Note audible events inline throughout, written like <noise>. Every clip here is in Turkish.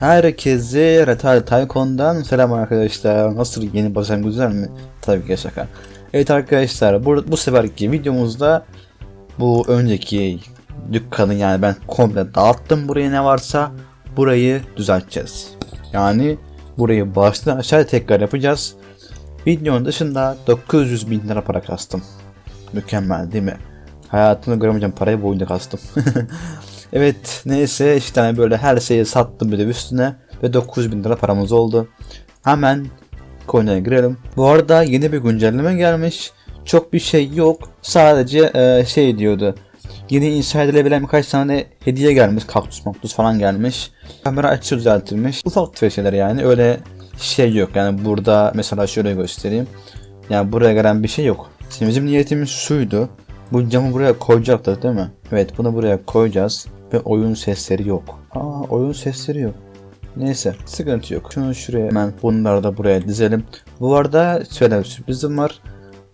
Herkese Retal Taycon'dan selam arkadaşlar. Nasıl yeni basam güzel mi? Tabii ki şaka. Evet arkadaşlar bu, bu seferki videomuzda bu önceki dükkanı yani ben komple dağıttım buraya ne varsa burayı düzelteceğiz. Yani burayı baştan aşağı tekrar yapacağız. Videonun dışında 900 bin lira para kastım. Mükemmel değil mi? Hayatımda göremeyeceğim parayı bu oyunda kastım. <laughs> evet neyse işte hani böyle her şeyi sattım bir de üstüne ve 900 bin lira paramız oldu. Hemen konuya girelim. Bu arada yeni bir güncelleme gelmiş. Çok bir şey yok. Sadece e, şey diyordu. Yeni inşa edilebilen birkaç tane hediye gelmiş. Kaktüs maktüs falan gelmiş. Kamera açı düzeltilmiş. Ufak tefek şeyler yani. Öyle şey yok. Yani burada mesela şöyle göstereyim. Yani buraya gelen bir şey yok. Şimdi bizim niyetimiz şuydu. Bu camı buraya koyacaktık değil mi? Evet bunu buraya koyacağız. Ve oyun sesleri yok. Aa oyun sesleri yok. Neyse sıkıntı yok. Şunu şuraya hemen bunları da buraya dizelim. Bu arada şöyle bir sürprizim var.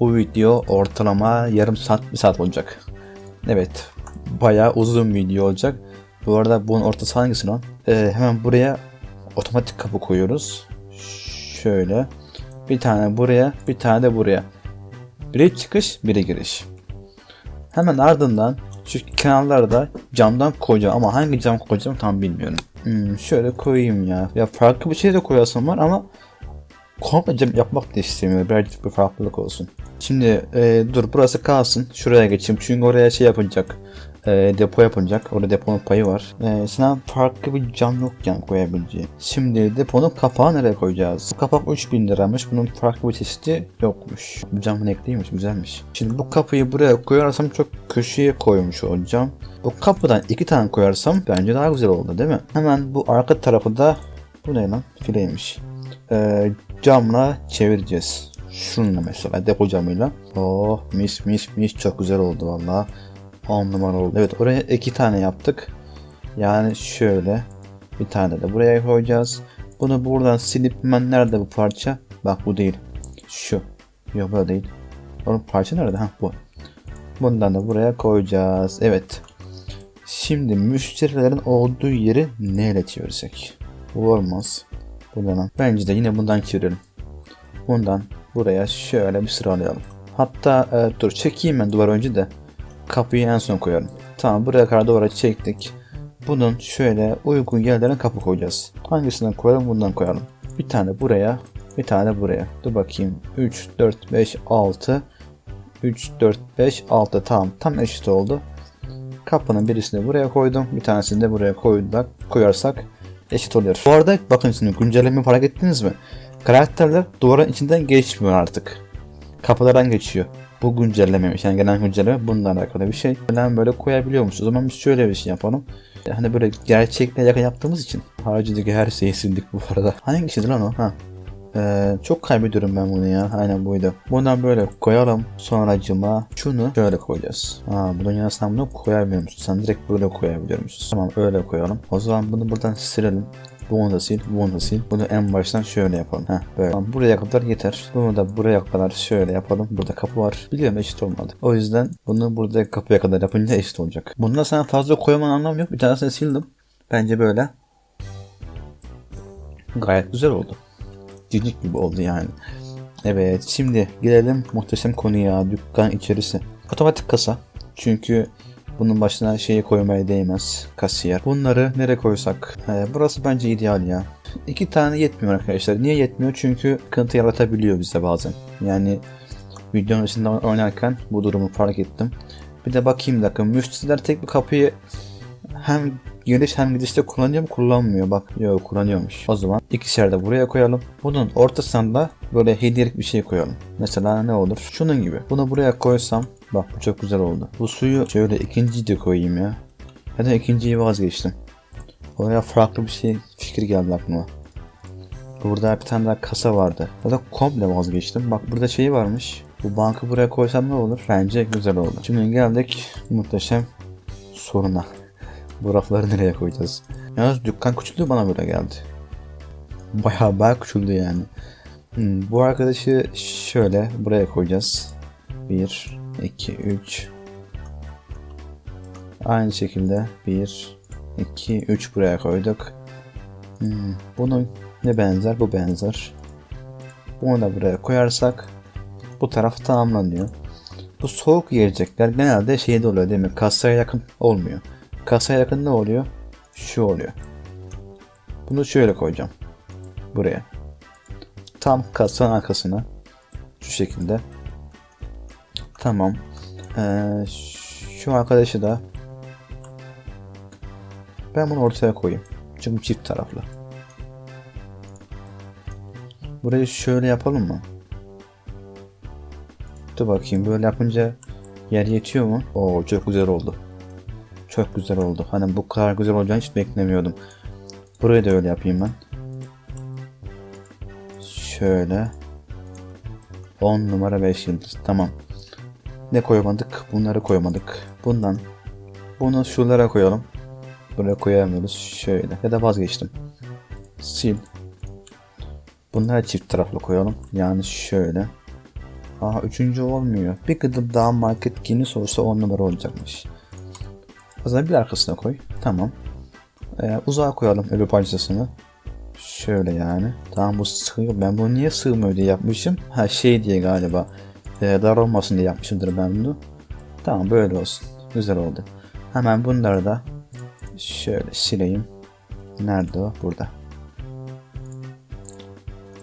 Bu video ortalama yarım saat bir saat olacak. Evet bayağı uzun video olacak. Bu arada bunun ortası hangisi lan? Ee, hemen buraya otomatik kapı koyuyoruz. Şöyle. Bir tane buraya bir tane de buraya. Biri çıkış biri giriş. Hemen ardından şu kenarlarda da camdan koyacağım ama hangi cam koyacağım tam bilmiyorum. Hmm, şöyle koyayım ya. Ya farklı bir şey de koyasım var ama komple cam yapmak da istemiyorum. Birazcık bir farklılık olsun. Şimdi e, dur burası kalsın. Şuraya geçeyim çünkü oraya şey yapılacak. E, depo yapılacak. Orada deponun payı var. E, sana farklı bir cam yok yani koyabileceği. Şimdi deponun kapağı nereye koyacağız? Bu kapak 3000 liramış. Bunun farklı bir çeşidi yokmuş. Bu camın ekliymiş güzelmiş. Şimdi bu kapıyı buraya koyarsam çok köşeye koymuş olacağım. Bu kapıdan iki tane koyarsam bence daha güzel oldu değil mi? Hemen bu arka tarafı da bu ne lan? Fileymiş. E, camla çevireceğiz. Şununla mesela depo camıyla. Oh mis mis mis çok güzel oldu valla. 10 numara oldu. Evet oraya iki tane yaptık. Yani şöyle bir tane de buraya koyacağız. Bunu buradan silip hemen nerede bu parça? Bak bu değil. Şu. Yok bu değil. Onun parça nerede? Ha bu. Bundan da buraya koyacağız. Evet. Şimdi müşterilerin olduğu yeri neyle çevirsek? Bu olmaz. Buradan. Bence de yine bundan çevirelim. Bundan buraya şöyle bir sıralayalım. Hatta e, dur çekeyim ben duvar önce de kapıyı en son koyalım. Tamam buraya kadar duvara çektik. Bunun şöyle uygun yerlerine kapı koyacağız. Hangisinden koyalım bundan koyalım. Bir tane buraya bir tane buraya. Dur bakayım. 3, 4, 5, 6 3, 4, 5, 6 tamam tam eşit oldu. Kapının birisini buraya koydum. Bir tanesini de buraya koyduk, koyarsak eşit oluyor. Bu arada bakın şimdi güncelleme fark ettiniz mi? Karakterler duvarın içinden geçmiyor artık. Kapılardan geçiyor. Bu güncellememiş. Yani gelen güncelleme bununla alakalı bir şey. Falan böyle koyabiliyormuş. O zaman biz şöyle bir şey yapalım. Hani böyle gerçekle yakın yaptığımız için haricindeki her şeyi sildik bu arada. Hangisiydi lan o? Ha. Ee, çok kaybediyorum ben bunu ya. Aynen buydu. Bundan böyle koyalım. Sonracıma şunu şöyle koyacağız. Aa, bunun yanına sen bunu koyamıyormuşsun. Sen direkt böyle koyabiliyormuşsun. Tamam öyle koyalım. O zaman bunu buradan silelim. Bunu da sil, bunu da sil. Bunu en baştan şöyle yapalım. Heh, böyle. Tamam, buraya kadar yeter. Bunu da buraya kadar şöyle yapalım. Burada kapı var. Biliyorum eşit olmadı. O yüzden bunu burada kapıya kadar yapınca eşit olacak. Bunda sana fazla koyman anlamı yok. Bir tanesini sildim. Bence böyle. Gayet güzel oldu. Cicik gibi oldu yani. Evet şimdi gelelim muhteşem konuya dükkan içerisi. Otomatik kasa. Çünkü bunun başına şeyi koymaya değmez. Kasiyer. Bunları nereye koysak? Ee, burası bence ideal ya. İki tane yetmiyor arkadaşlar. Niye yetmiyor? Çünkü sıkıntı yaratabiliyor bize bazen. Yani videonun içinde oynarken bu durumu fark ettim. Bir de bakayım dakika. Müşteriler tek bir kapıyı hem giriş hem gidişte kullanıyor mu kullanmıyor bak yok kullanıyormuş o zaman ikişer de buraya koyalım bunun ortasında böyle hediyelik bir şey koyalım mesela ne olur şunun gibi bunu buraya koysam bak bu çok güzel oldu. Bu suyu şöyle ikinciyi de koyayım ya. Ya da ikinciyi vazgeçtim. Oraya farklı bir şey fikir geldi aklıma. Burada bir tane daha kasa vardı. Ya da komple vazgeçtim. Bak burada şey varmış. Bu bankı buraya koysam ne olur? Bence güzel oldu. Şimdi geldik muhteşem soruna. <laughs> Bu rafları nereye koyacağız? Yalnız dükkan küçüldü bana böyle geldi. Bayağı bayağı küçüldü yani. Hmm, bu arkadaşı şöyle buraya koyacağız. 1, 2, 3. Aynı şekilde 1, 2, 3 buraya koyduk. Hmm, bunun ne benzer? Bu benzer. Bunu da buraya koyarsak bu taraf tamamlanıyor. Bu soğuk yiyecekler genelde şeyde oluyor değil mi? Kasaya yakın olmuyor. Kasaya yakın ne oluyor? Şu oluyor. Bunu şöyle koyacağım. Buraya. Tam kasanın arkasına. Şu şekilde. Tamam. Ee, şu arkadaşı da ben bunu ortaya koyayım. Çünkü çift taraflı. Burayı şöyle yapalım mı? Dur bakayım böyle yapınca yer yetiyor mu? Oo çok güzel oldu. Çok güzel oldu. Hani bu kadar güzel olacağını hiç beklemiyordum. Burayı da öyle yapayım ben. Şöyle. 10 numara 5 yıldız. Tamam. Ne koymadık? Bunları koymadık. Bundan. Bunu şuralara koyalım. Buraya koyamıyoruz. Şöyle. Ya da vazgeçtim. Sil. Bunları çift taraflı koyalım. Yani şöyle. Aa üçüncü olmuyor. Bir gıdım daha market geniş olsa 10 numara olacakmış. O zaman bir arkasına koy. Tamam. Ee, uzağa koyalım öbür parçasını. Şöyle yani. Tamam bu sığıyor. Ben bunu niye sığmıyor diye yapmışım. Ha şey diye galiba. E, dar olmasın diye yapmışımdır ben bunu. Tamam böyle olsun. Güzel oldu. Hemen bunları da şöyle sileyim. Nerede o? Burada.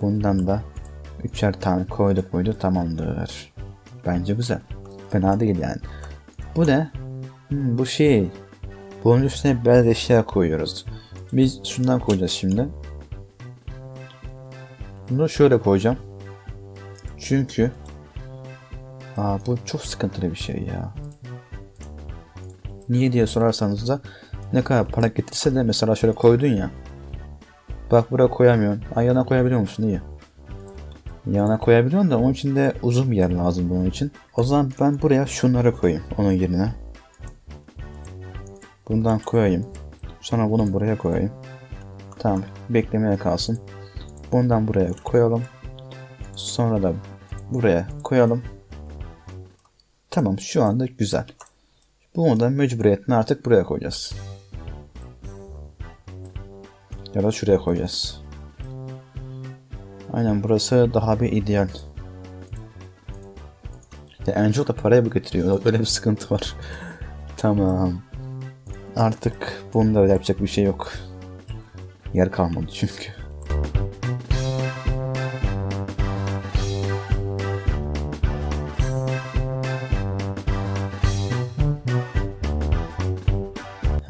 Bundan da üçer tane koyduk muydu tamamdır. Bence güzel. Fena değil yani. Bu ne? Hmm, bu şey. Bunun üstüne biraz eşya koyuyoruz. Biz şundan koyacağız şimdi. Bunu şöyle koyacağım. Çünkü Aa, bu çok sıkıntılı bir şey ya. Niye diye sorarsanız da ne kadar para getirse de mesela şöyle koydun ya. Bak buraya koyamıyorsun. Ay yana koyabiliyor musun? İyi. Yana koyabiliyorsun da onun için de uzun bir yer lazım bunun için. O zaman ben buraya şunları koyayım onun yerine. Bundan koyayım. Sonra bunu buraya koyayım. Tamam beklemeye kalsın. Bundan buraya koyalım. Sonra da buraya koyalım. Tamam şu anda güzel. Bunu da mecburiyetten artık buraya koyacağız. Ya da şuraya koyacağız. Aynen burası daha bir ideal. Ya çok da paraya bu getiriyor. Öyle bir sıkıntı var. <laughs> tamam. Artık bunda yapacak bir şey yok. Yer kalmadı çünkü.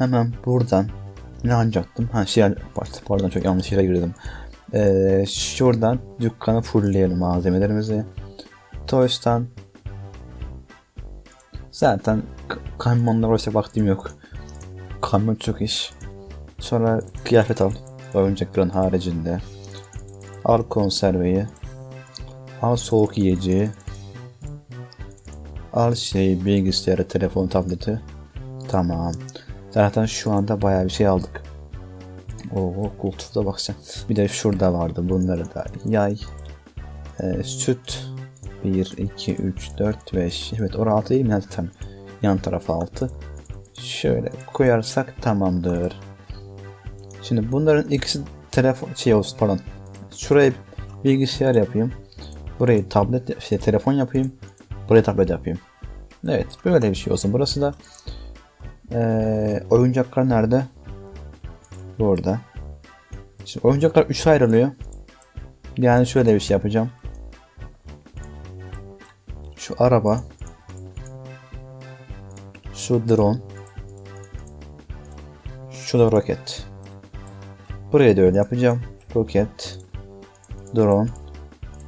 Hemen buradan ne alacaktım? Ha şey pardon çok yanlış yere girdim. Ee, şuradan dükkanı fullleyelim malzemelerimizi. Toys'tan zaten kamyonlar oysa vaktim yok. Kamyon çok iş. Sonra kıyafet al. Oyuncakların haricinde. Al konserveyi. Al soğuk yiyeceği. Al şey bilgisayarı, telefon, tableti. Tamam. Zaten şu anda bayağı bir şey aldık. Oo koltukta bak sen. Bir de şurada vardı bunları da. Yay. E, süt. 1, 2, 3, 4, 5. Evet orası 6 değil mi? Zaten yan tarafı 6. Şöyle koyarsak tamamdır. Şimdi bunların ikisi telefon şey olsun pardon. Şuraya bilgisayar yapayım. Burayı tablet şey telefon yapayım. Buraya tablet yapayım. Evet böyle bir şey olsun. Burası da ee, oyuncaklar nerede? Burada. Şimdi oyuncaklar 3 ayrılıyor. Yani şöyle bir şey yapacağım. Şu araba. Şu drone. Şu da roket. Buraya da öyle yapacağım. Roket. Drone.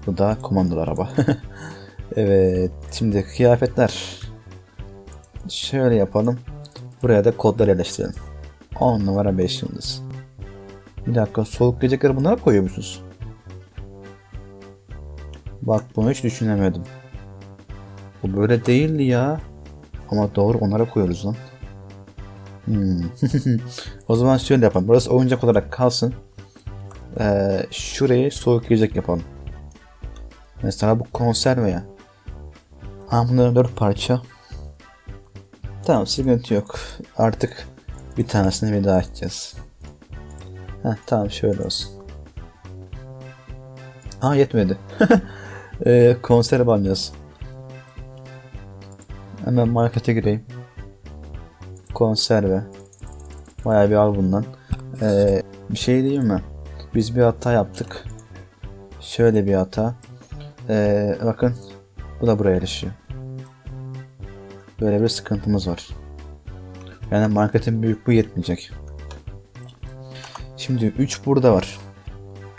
Bu da komandalı araba. <laughs> evet. Şimdi kıyafetler. Şöyle yapalım. Buraya da kodlar yerleştirelim. 10 numara 5 yıldız. Bir dakika soğuk gecekleri bunlara koyuyor musunuz? Bak bunu hiç düşünemedim. Bu böyle değildi ya. Ama doğru onlara koyuyoruz lan. Hmm. <laughs> o zaman şöyle yapalım. Burası oyuncak olarak kalsın. Ee, şurayı soğuk yiyecek yapalım. Mesela bu konserve ya. Ha bunların 4 parça. Tamam sıkıntı yok. Artık bir tanesini veda edeceğiz. Heh, tamam şöyle olsun. Aa yetmedi. <laughs> ee, konserve alacağız. Hemen markete gireyim. Konserve. Bayağı bir al bundan. Ee, bir şey diyeyim mi? Biz bir hata yaptık. Şöyle bir hata. Ee, bakın. Bu da buraya erişiyor. Böyle bir sıkıntımız var. Yani marketin büyüklüğü yetmeyecek. Şimdi 3 burada var.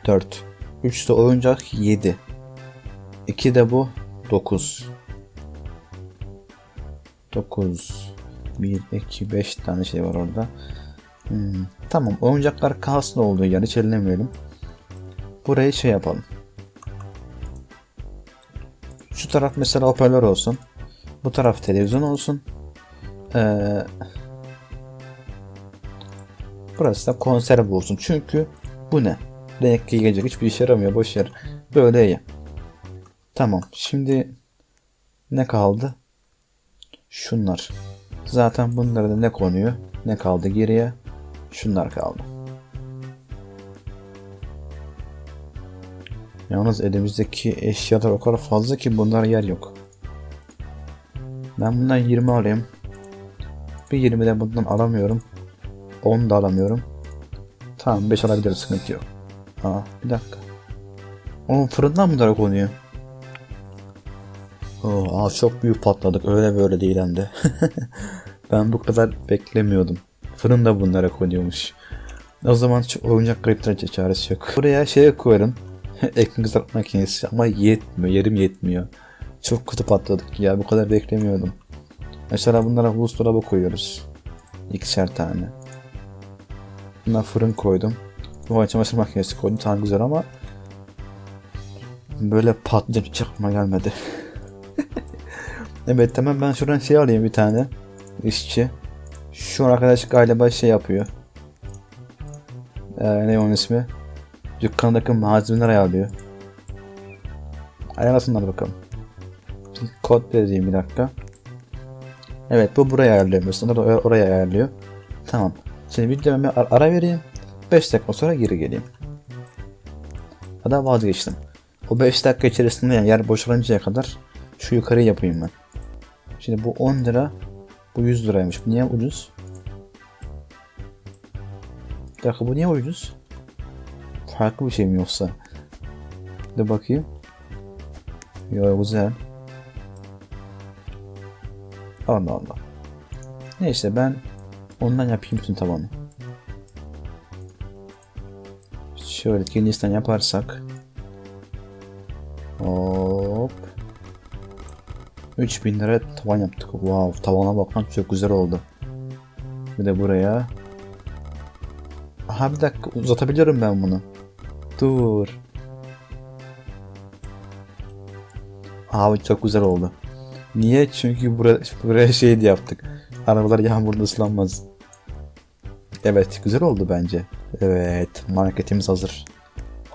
4. 3 de oyuncak 7. 2 de bu 9. 9. 1, 2, 5 tane şey var orada. Hmm, Tamam oyuncaklar kalsın olduğu yer hiç ellemeyelim. Burayı şey yapalım. Şu taraf mesela hoparlör olsun. Bu taraf televizyon olsun. Ee, burası da konserve olsun. Çünkü bu ne? Renkli gelecek hiçbir işe yaramıyor. Boş yer. Böyle iyi. Tamam. Şimdi ne kaldı? Şunlar. Zaten bunlara da ne konuyor? Ne kaldı geriye? Şunlar kaldı. Yalnız elimizdeki eşyalar o kadar fazla ki bunlara yer yok. Ben bundan 20 alayım. Bir 20 de bundan alamıyorum. 10 da alamıyorum. Tamam 5 alabiliriz sıkıntı yok. Aa bir dakika. O fırından mı dara konuyor? Oo, aa, çok büyük patladık öyle böyle değil hem de. <laughs> ben bu kadar beklemiyordum. Fırın da bunlara konuyormuş. O zaman şu oyuncak garipler çaresi yok. Buraya şey koyarım. <laughs> Ekmek kızartma makinesi ama yetmiyor. Yerim yetmiyor. Çok kötü patladık ya. Bu kadar beklemiyordum. Mesela bunlara buzdolabı koyuyoruz. İkişer tane. Buna fırın koydum. Bu çamaşır makinesi koydum. Tam güzel ama böyle patlayacak hiç aklıma gelmedi. <laughs> evet tamam ben şuradan şey alayım bir tane. İşçi. Şu arkadaş galiba şey yapıyor. Ee, ne onun ismi? Dükkandaki malzemeler ayarlıyor. Ayarlasınlar bakalım. Kod vereyim bir dakika. Evet bu buraya ayarlıyor. Mesela or- oraya ayarlıyor. Tamam. Şimdi videoma ara vereyim. 5 dakika sonra geri geleyim. Ya da vazgeçtim. O 5 dakika içerisinde yani yer boşalıncaya kadar şu yukarıyı yapayım ben. Şimdi bu 10 lira. Bu 100 liraymış. Bu niye ucuz? Bir dakika bu niye ucuz? Farklı bir şey mi yoksa? De bakayım. Yo güzel. Allah Allah. Neyse ben ondan yapayım bütün tavanı. Şöyle ikincisinden yaparsak. Hop. 3000 lira tavan yaptık. Wow tavana bakın çok güzel oldu. Bir de buraya. Aha bir dakika uzatabiliyorum ben bunu. Dur. Abi çok güzel oldu. Niye? Çünkü buraya, buraya şey yaptık. Arabalar yağmurda ıslanmaz. Evet güzel oldu bence. Evet marketimiz hazır.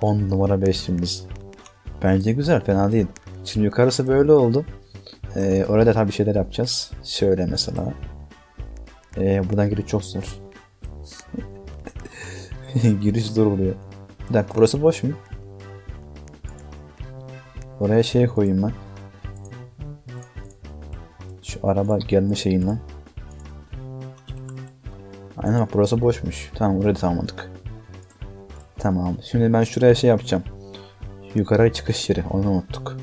10 numara 5'imiz. Bence güzel fena değil. Şimdi yukarısı böyle oldu. Ee, orada tabii şeyler yapacağız. Şöyle mesela. Ee, buradan giriş çok zor. <laughs> giriş zor oluyor. Bir dakika burası boş mu? Oraya şey koyayım ben. Araba gelme şeyinden. Aynen bak burası boşmuş. Tamam burayı tamamladık. Tamam. Şimdi ben şuraya şey yapacağım. Yukarı çıkış yeri. Onu unuttuk.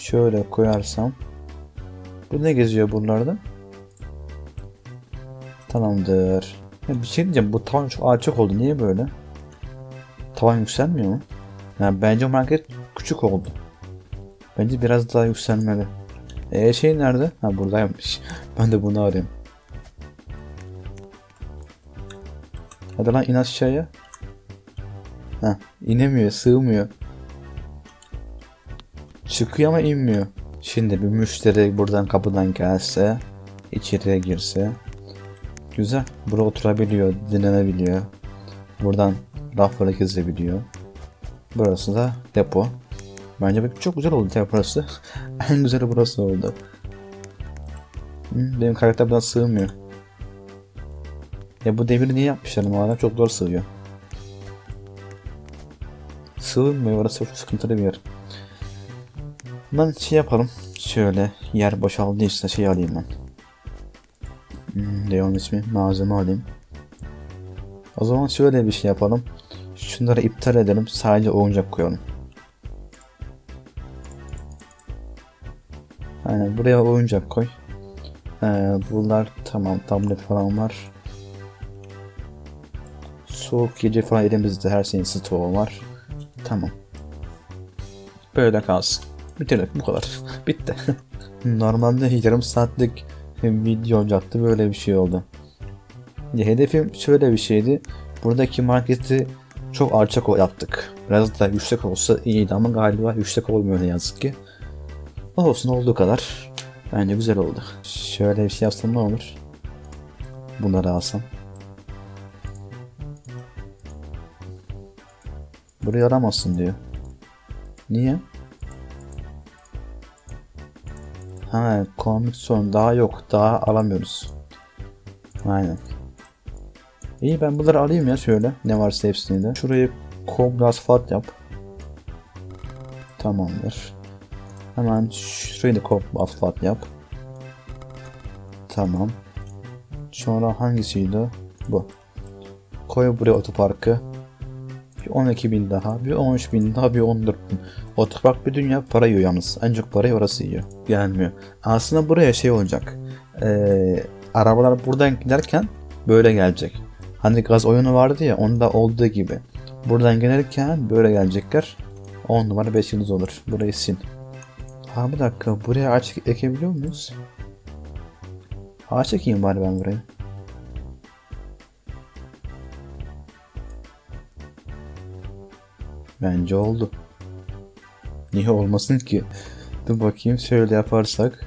Şöyle koyarsam. Bu ne geziyor buralarda? Tamamdır. Ya bir şey diyeceğim. Bu tavan çok alçak oldu. Niye böyle? Tavan yükselmiyor mu? Yani bence market küçük oldu. Bence biraz daha yükselmeli. E şey nerede? Ha buradaymış. Ben de bunu arıyorum. Hadi lan in aşağıya. Ha inemiyor, sığmıyor. Çıkıyor ama inmiyor. Şimdi bir müşteri buradan kapıdan gelse, içeriye girse. Güzel. Burada oturabiliyor, dinlenebiliyor. Buradan rafları gezebiliyor. Burası da depo. Bence çok güzel oldu depo burası. <laughs> en güzeli burası oldu. Hı, Benim karakter buradan sığmıyor. Ya bu devir niye yapmışlar bu adam çok zor sığıyor. Sığmıyor orası çok sıkıntılı bir yer. Ben şey yapalım. Şöyle yer boşaldıysa şey alayım ben. Hmm, Leon ismi malzeme alayım. O zaman şöyle bir şey yapalım. Şunları iptal edelim. Sadece oyuncak koyalım. Aynen buraya oyuncak koy. Ee, bunlar tamam tablet falan var. Soğuk gece falan elimizde her şeyin stoğu var. Tamam. Böyle kalsın. Bitirdik bu kadar. <laughs> Bitti. <laughs> Normalde yarım saatlik video olacaktı böyle bir şey oldu. Hedefim şöyle bir şeydi. Buradaki marketi çok alçak yaptık. Biraz daha yüksek olsa iyiydi ama galiba yüksek olmuyor ne yazık ki. Olsun olduğu kadar. Bence güzel oldu. Şöyle bir şey yapsam ne olur? Bunları alsam. Burayı aramazsın diyor. Niye? Ha komik sorun daha yok. Daha alamıyoruz. Aynen. İyi ben bunları alayım ya şöyle. Ne varsa hepsini de. Şurayı komple asfalt yap. Tamamdır. Hemen şurayı da komple asfalt yap. Tamam. Sonra hangisiydi? Bu. Koy buraya otoparkı. Bir 12 bin daha, bir 13 bin daha, bir 14 bin. Otopark bir dünya para yiyor yalnız. En çok parayı orası yiyor. Gelmiyor. Aslında buraya şey olacak. Ee, arabalar buradan giderken böyle gelecek. Hani gaz oyunu vardı ya onda olduğu gibi. Buradan gelirken böyle gelecekler. 10 numara 5 yıldız olur. Burayı sil. Ha bir dakika buraya ağaç ekebiliyor muyuz? Ağaç ekeyim bari ben buraya. Bence oldu. Niye olmasın ki? Dur bakayım şöyle yaparsak.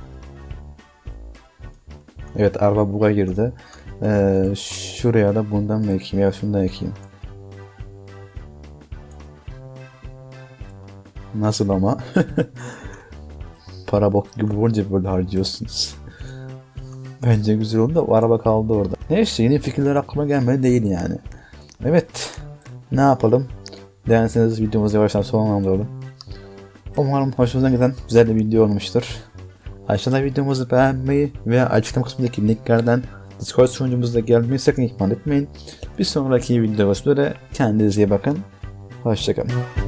Evet araba buga girdi. Ee, şuraya da bundan mı ekeyim ya şundan ekeyim. Nasıl ama? <laughs> Para bok gibi olunca böyle harcıyorsunuz. <laughs> Bence güzel oldu da araba kaldı orada. Neyse yeni fikirler aklıma gelmedi değil yani. Evet. Ne yapalım? Beğenseniz videomuzu yavaştan sonlandıralım. Umarım hoşunuza giden güzel bir video olmuştur. Aşağıda videomuzu beğenmeyi ve açıklama kısmındaki linklerden Discord sunucumuza gelmeyi sakın ihmal etmeyin. Bir sonraki videoda kendinize iyi bakın. Hoşçakalın.